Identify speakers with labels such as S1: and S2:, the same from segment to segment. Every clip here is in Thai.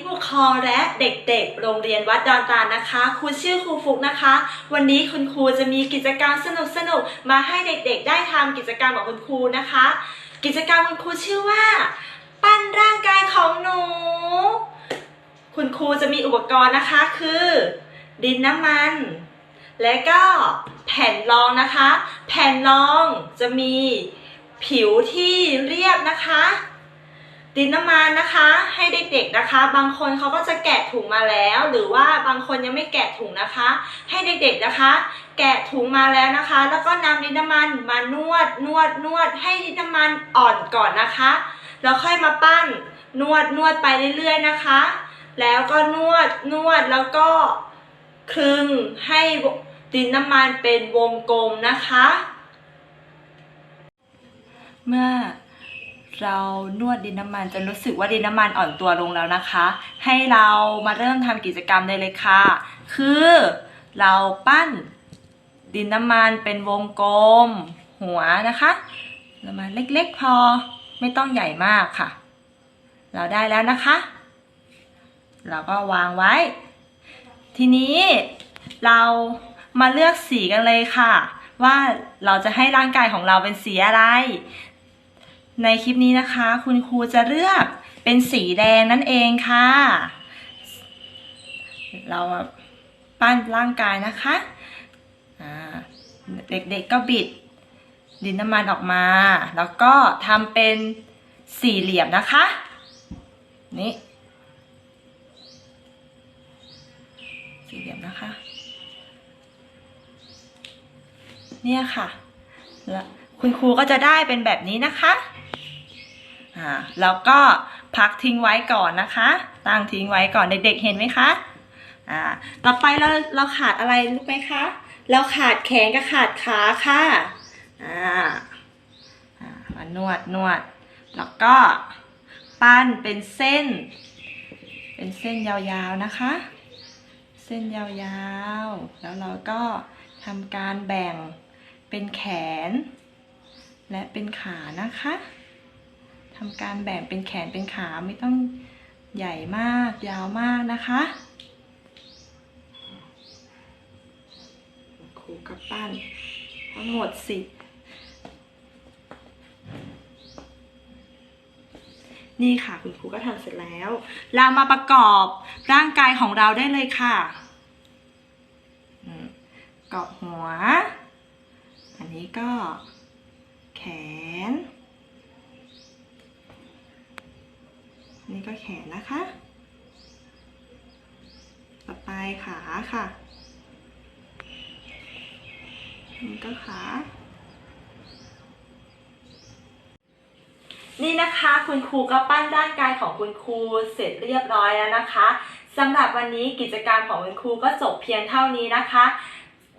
S1: ผู้ปกครองและเด็กๆ โรงเรียนวัดดอนตาลนะคะ ครูชื่อครูฟุกนะคะ วันนี้คุณครูจะมีกิจกรรมสนุกๆ มาให้เด็กๆ ได้ทำกิจกรรมของคุณครูนะคะ กิจกรรมคุณครูชื่อว่า ปั้นร่างกายของหนู คุณครูจะมีอุปกรณ์นะคะคือ ดินน้ำมัน และก็แผ่นรองนะคะ แผ่นรองจะมีผิวที่เรียบนะคะ ดินน้ำมันนะคะ ให้เด็กๆนะคะ บางคนเขาก็จะแกะถุงมาแล้ว หรือว่าบางคนยังไม่แกะถุงนะคะ ให้เด็กๆนะคะ แกะถุงมาแล้วนะคะ แล้วก็นำดินน้ำมันมานวดนวดนวดให้ดินน้ำมันอ่อนก่อนนะคะ แล้วค่อยมาปั้นนวดนวดไปเรื่อยๆนะคะ แล้วก็นวดนวดแล้วก็คลึงให้ดินน้ำมันเป็นวงกลมนะคะ เมื่อ เรานวดดินน้ำมันจะรู้สึกว่าดินน้ำมันอ่อนตัวลงแล้วนะคะ ให้เรามาเริ่มทำกิจกรรมได้เลยค่ะ คือเราปั้นดินน้ำมันเป็นวงกลม หัวนะคะประมาณเล็กๆพอไม่ต้องใหญ่มากค่ะ เราได้แล้วนะคะ เราก็วางไว้ ทีนี้เรามาเลือกสีกันเลยค่ะ ว่าเราจะให้ร่างกายของเราเป็นสีอะไร ในคลิปนี้นะคะ คุณครูจะเลือกเป็นสีแดงนั่นเองค่ะ เราปั้นร่างกายนะคะเด็กๆก็บิดดินน้ำมันออกมา แล้วก็ทำเป็นสี่เหลี่ยมนะคะ นี่สี่เหลี่ยมนะคะ เนี่ยค่ะ แล้วคุณครูก็จะได้เป็นแบบนี้นะคะ อ่าแล้วก็พักทิ้งไว้ก่อนนะคะ ตั้งทิ้งไว้ก่อนเด็กๆเห็นไหมคะอ่าต่อไปเราเราขาดอะไรรู้ไหมคะ เราขาดแขนกับขาดขาค่ะอ่าอ่ามานวดนวด แล้วก็ปั้นเป็นเส้น เป็นเส้นยาวๆนะคะ เส้นยาวๆ แล้วเราก็ทำการแบ่งเป็นแขน และเป็นขานะคะ ทำการแบ่งเป็นแขนเป็นขาไม่ต้องใหญ่มากยาวมากนะคะครูกับปั้น ทั้งหมดสิบนี่ค่ะคุณครูก็ทำเสร็จแล้ว เรามาประกอบร่างกายของเราได้เลยค่ะเกาะหัว อันนี้ก็แขน นี่ก็แขนนะคะ ต่อไป ขาค่ะนี่ก็ขานี่นะคะคุณครูก็ปั้นร่างกายของคุณครูเสร็จเรียบร้อยแล้วนะคะสำหรับวันนี้กิจกรรมของคุณครูก็จบเพียงเท่านี้นะคะ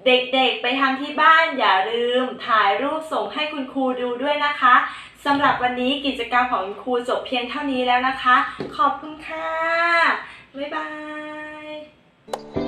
S1: เด็กๆไปทำที่บ้านอย่าลืมถ่ายรูปส่งให้คุณครูดูด้วยนะคะสำหรับวันนี้กิจกรรมของคุณครูจบเพียงเท่านี้แล้วนะคะ ขอบคุณค่ะ บ๊ายบาย you